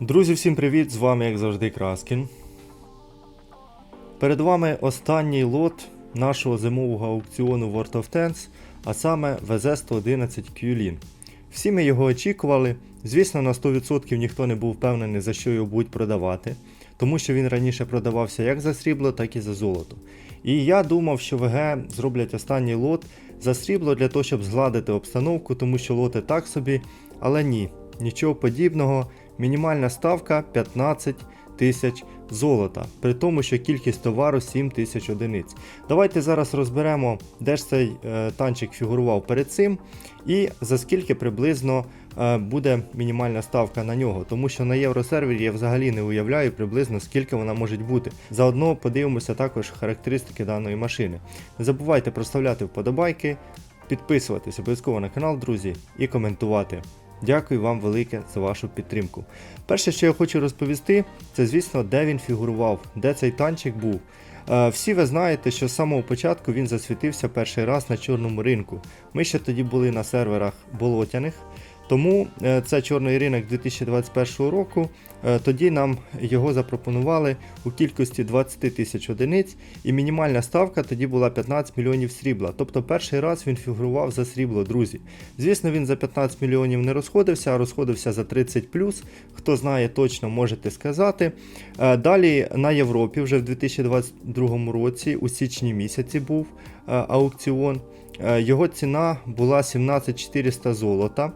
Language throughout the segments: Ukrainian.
Друзі, всім привіт! З вами, як завжди, Краскін. Перед вами останній лот нашого зимового аукціону World of Tanks, а саме VZ111 QLIN. Всі ми його очікували. Звісно, на 100% ніхто не був впевнений, за що його будуть продавати, тому що він раніше продавався як за срібло, так і за золото. І я думав, що ВГ зроблять останній лот за срібло для того, щоб згладити обстановку, тому що лоти так собі, але ні, нічого подібного. Мінімальна ставка 15 тисяч золота, при тому, що кількість товару 7 тисяч одиниць. Давайте зараз розберемо, де ж цей е, танчик фігурував перед цим, і за скільки приблизно е, буде мінімальна ставка на нього. Тому що на євросервері я взагалі не уявляю приблизно скільки вона може бути. Заодно подивимося також характеристики даної машини. Не забувайте проставляти вподобайки, підписуватись обов'язково на канал, друзі, і коментувати. Дякую вам велике за вашу підтримку. Перше, що я хочу розповісти, це звісно, де він фігурував, де цей танчик був. Е, Всі ви знаєте, що з самого початку він засвітився перший раз на чорному ринку. Ми ще тоді були на серверах болотяних. Тому е, це чорний ринок 2021 року. Е, Тоді нам його запропонували у кількості 20 тисяч одиниць, і мінімальна ставка тоді була 15 мільйонів срібла. Тобто перший раз він фігурував за срібло, друзі. Звісно, він за 15 мільйонів не розходився, а розходився за 30 плюс. Хто знає точно, можете сказати. Е, Далі на Європі вже в 2022 році, у січні місяці, був аукціон. Його ціна була 17400 золота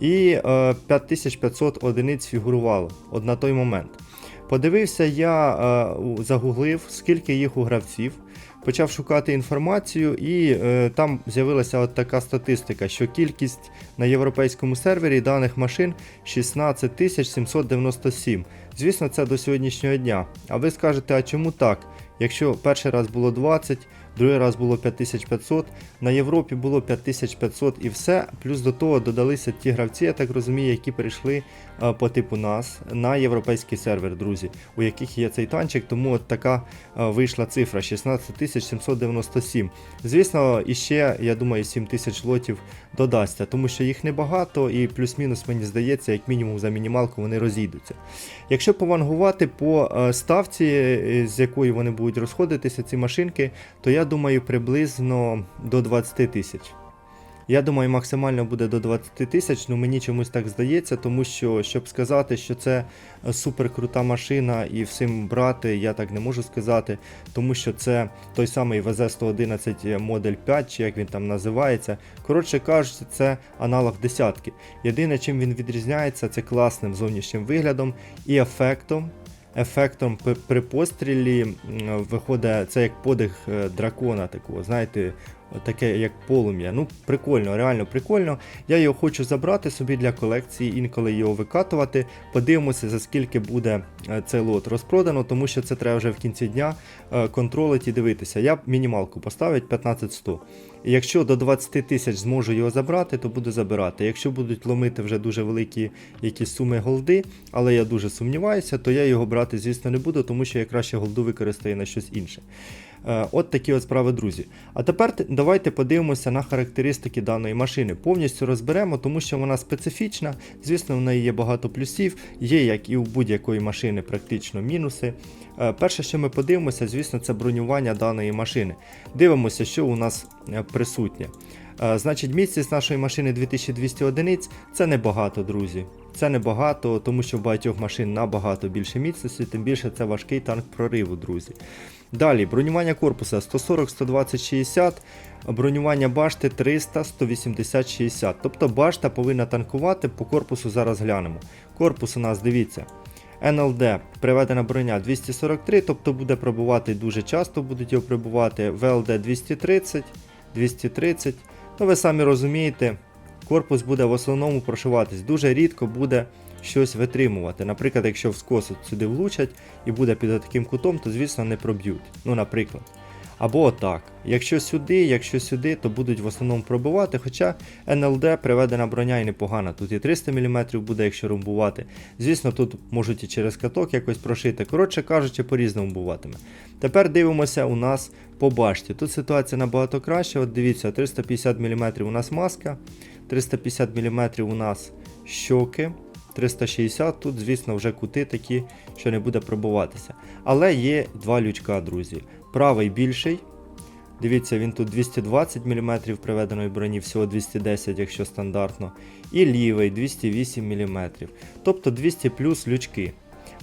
і е, 5500 одиниць фігурувало от на той момент. Подивився я, е, загуглив, скільки їх у гравців, почав шукати інформацію, і е, там з'явилася от така статистика, що кількість на європейському сервері даних машин 16 797. Звісно, це до сьогоднішнього дня. А ви скажете, а чому так? Якщо перший раз було 20, другий раз було 5500, на Європі було 5500 і все. Плюс до того додалися ті гравці, я так розумію, які перейшли е, по типу нас на європейський сервер, друзі, у яких є цей танчик, тому от така е, вийшла цифра 16797. Звісно, іще, я думаю, 7000 лотів додасться, тому що їх небагато, і плюс-мінус, мені здається, як мінімум за мінімалку вони розійдуться. Якщо повангувати по е, ставці, з якої вони будуть розходитися, ці машинки, то я думаю, приблизно до 20 тисяч. Я думаю, максимально буде до 20 тисяч, ну мені чомусь так здається, тому що, щоб сказати, що це е, супер крута машина і всім брати, я так не можу сказати, тому що це той самий VZ111 модель 5, чи як він там називається. Коротше кажучи, це аналог десятки. Єдине, чим він відрізняється, це класним зовнішнім виглядом і ефектом. Ефектом при пострілі виходить це як подих е, дракона такого, знаєте, таке як полум'я. Ну, прикольно, реально прикольно. Я його хочу забрати собі для колекції, інколи його викатувати. Подивимося, за скільки буде е, цей лот розпродано, тому що це треба вже в кінці дня е, контролити і дивитися. Я мінімалку поставить 15100. І якщо до 20 тисяч зможу його забрати, то буду забирати. Якщо будуть ломити вже дуже великі якісь суми голди, але я дуже сумніваюся, то я його брати, звісно, не буду, тому що я краще голду використаю на щось інше. Е, От такі от справи, друзі. А тепер давайте подивимося на характеристики даної машини. Повністю розберемо, тому що вона специфічна. Звісно, в неї є багато плюсів, є як і у будь-якої машини, практично мінуси. Е, Перше, що ми подивимося, звісно, це бронювання даної машини. Дивимося, що у нас е, присутнє. Значить, міцність нашої машини 2200 одиниць це небагато, друзі. Це небагато, тому що в багатьох машин набагато більше міцності, тим більше це важкий танк прориву, друзі. Далі, бронювання корпуса 140, 120, 60, бронювання башти 300, 180, 60. Тобто башта повинна танкувати, по корпусу зараз глянемо. Корпус у нас, дивіться, НЛД приведена броня 243, тобто буде пробувати дуже часто, будуть його прибувати. ВЛД 230, 230. Ну ви самі розумієте, корпус буде в основному прошиватись. Дуже рідко буде щось витримувати. Наприклад, якщо в скос сюди влучать і буде під таким кутом, то звісно не проб'ють. Ну, наприклад. Або отак. Якщо сюди, якщо сюди, то будуть в основному пробивати. Хоча НЛД приведена броня і непогана. Тут і 300 мм буде, якщо румбувати. Звісно, тут можуть і через каток якось прошити. Коротше кажучи, по-різному буватиме. Тепер дивимося у нас по башті. Тут ситуація набагато краща. От дивіться, 350 мм у нас маска, 350 мм у нас щоки. 360, тут, звісно, вже кути такі, що не буде пробуватися. Але є два лючка, друзі. Правий більший. Дивіться, він тут 220 мм приведеної броні, всього 210, якщо стандартно. І лівий 208 мм. Тобто 200 плюс лючки.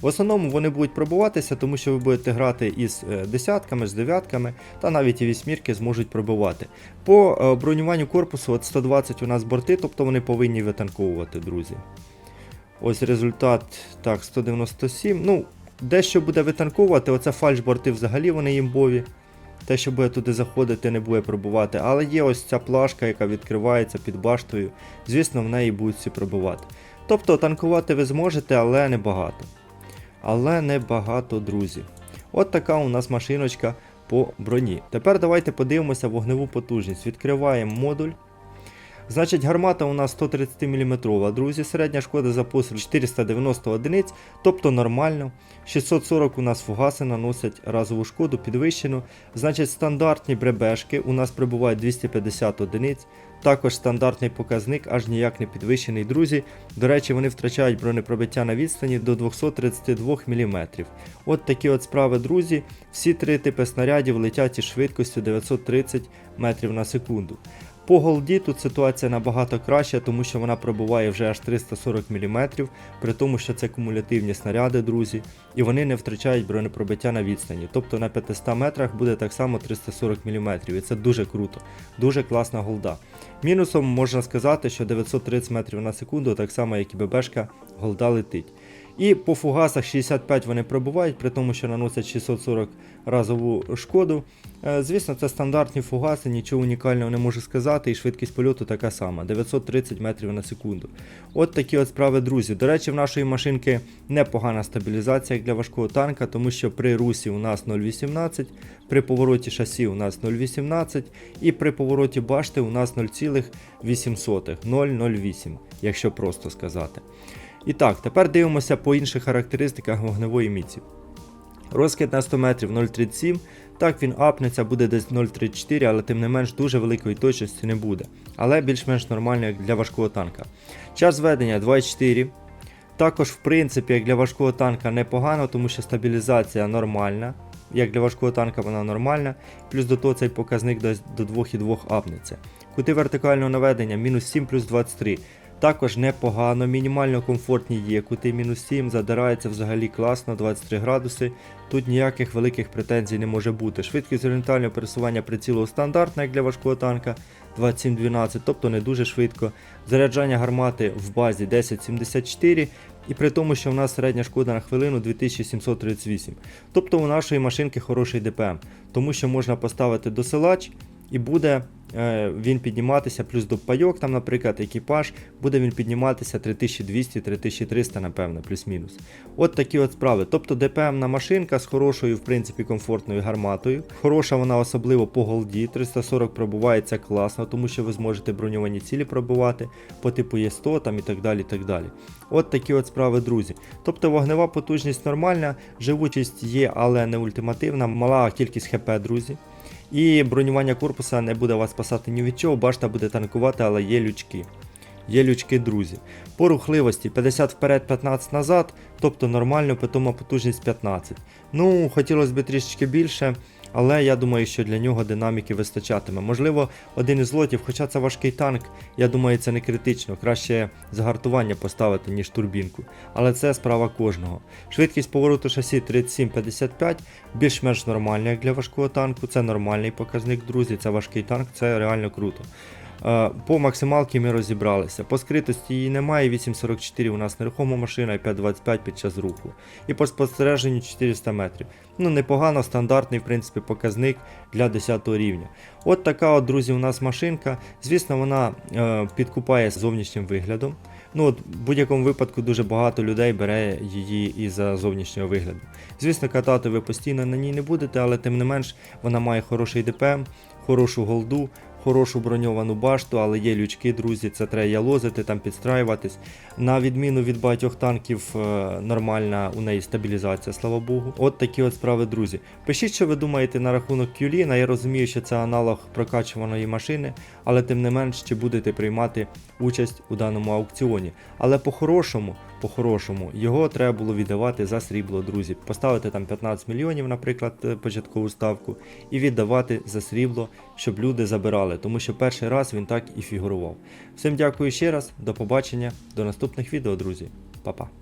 В основному вони будуть пробуватися, тому що ви будете грати із е, десятками, з дев'ятками, та навіть і вісьмірки зможуть пробивати. По е, бронюванню корпусу от 120 у нас борти, тобто вони повинні витанковувати, друзі. Ось результат так, 197. Ну, дещо буде витанковувати, оце фальшборти взагалі вони імбові. Те, що буде туди заходити, не буде пробувати. Але є ось ця плашка, яка відкривається під баштою. Звісно, в неї будуть всі пробувати. Тобто танкувати ви зможете, але не багато. Але не багато, друзів. От така у нас машиночка по броні. Тепер давайте подивимося вогневу потужність. Відкриваємо модуль. Значить, гармата у нас 130 мм, друзі, середня шкода за постріл 490 одиниць, тобто нормально. 640 у нас фугаси наносять разову шкоду підвищену. Значить, стандартні бребешки у нас прибувають 250 одиниць. Також стандартний показник, аж ніяк не підвищений, друзі. До речі, вони втрачають бронепробиття на відстані до 232 мм. От такі от справи, друзі. Всі три типи снарядів летять із швидкістю 930 метрів на секунду. По голді тут ситуація набагато краща, тому що вона пробуває вже аж 340 мм, при тому, що це кумулятивні снаряди, друзі, і вони не втрачають бронепробиття на відстані. Тобто на 500 метрах буде так само 340 мм, і це дуже круто, дуже класна голда. Мінусом можна сказати, що 930 метрів на секунду, так само як і ББшка, голда летить. І по фугасах 65 вони пробувають, при тому, що наносять 640 разову шкоду. Е, Звісно, це стандартні фугаси, нічого унікального не можу сказати, і швидкість польоту така сама 930 метрів на секунду. От такі от справи, друзі. До речі, в нашої машинки непогана стабілізація як для важкого танка, тому що при русі у нас 0,18, при повороті шасі у нас 0,18 і при повороті башти у нас 0,8, 0,08, якщо просто сказати. І так, тепер дивимося по інших характеристиках вогневої міці. Розкид на 100 метрів 0,37. Так, він апнеться, буде десь 0,34, але тим не менш дуже великої точності не буде. Але більш-менш нормально, як для важкого танка. Час зведення 2,4. Також, в принципі, як для важкого танка непогано, тому що стабілізація нормальна. Як для важкого танка вона нормальна. Плюс до того цей показник до 2,2 апнеться. Кути вертикального наведення мінус 7 плюс 23. Також непогано, мінімально комфортні є. Кути мінус 7, задирається взагалі класно, 23 градуси. Тут ніяких великих претензій не може бути. Швидкість орієнтального пересування прицілу стандартна, як для важкого танка 27-12, тобто не дуже швидко. Заряджання гармати в базі 1074. І при тому, що в нас середня шкода на хвилину 2738. Тобто у нашої машинки хороший ДПМ, тому що можна поставити досилач і буде він підніматися, плюс до пайок, там, наприклад, екіпаж, буде він підніматися 3200-3300, напевно, плюс-мінус. От такі от справи. Тобто ДПМна машинка з хорошою, в принципі, комфортною гарматою. Хороша вона особливо по голді. 340 пробувається класно, тому що ви зможете броньовані цілі пробувати по типу Є100 там і так далі. так далі. От такі от справи, друзі. Тобто вогнева потужність нормальна, живучість є, але не ультимативна, мала кількість ХП, друзі. І бронювання корпуса не буде вас спасати ні від чого, башта буде танкувати, але є лючки. Є лючки, друзі. По рухливості 50 вперед, 15 назад, тобто нормально, питома потужність 15. Ну, хотілося б трішечки більше, але я думаю, що для нього динаміки вистачатиме. Можливо, один із лотів, хоча це важкий танк, я думаю, це не критично. Краще загартування поставити, ніж турбінку. Але це справа кожного. Швидкість повороту шасі 37-55, більш-менш нормальна, як для важкого танку. Це нормальний показник, друзі. Це важкий танк, це реально круто. Е, По максималці ми розібралися. По скритості її немає, 8.44 у нас нерухома машина і 5.25 під час руху. І по спостереженню 400 метрів. Ну, непогано, стандартний, в принципі, показник для 10 рівня. От така, от, друзі, у нас машинка. Звісно, вона е, підкупає зовнішнім виглядом. Ну, от, в будь-якому випадку дуже багато людей бере її із-за зовнішнього вигляду. Звісно, катати ви постійно на ній не будете, але тим не менш вона має хороший ДПМ, хорошу голду, хорошу броньовану башту, але є лючки, друзі, це треба ялозити, там підстраюватись. На відміну від багатьох танків, е, нормальна у неї стабілізація, слава Богу. От такі от справи, друзі. Пишіть, що ви думаєте на рахунок Кюліна. Я розумію, що це аналог прокачуваної машини, але тим не менш, чи будете приймати участь у даному аукціоні. Але по-хорошому, по-хорошому, його треба було віддавати за срібло, друзі. Поставити там 15 мільйонів, наприклад, е, початкову ставку, і віддавати за срібло, щоб люди забирали, тому що перший раз він так і фігурував. Всім дякую ще раз, до побачення, до наступних відео, друзі. Па-па.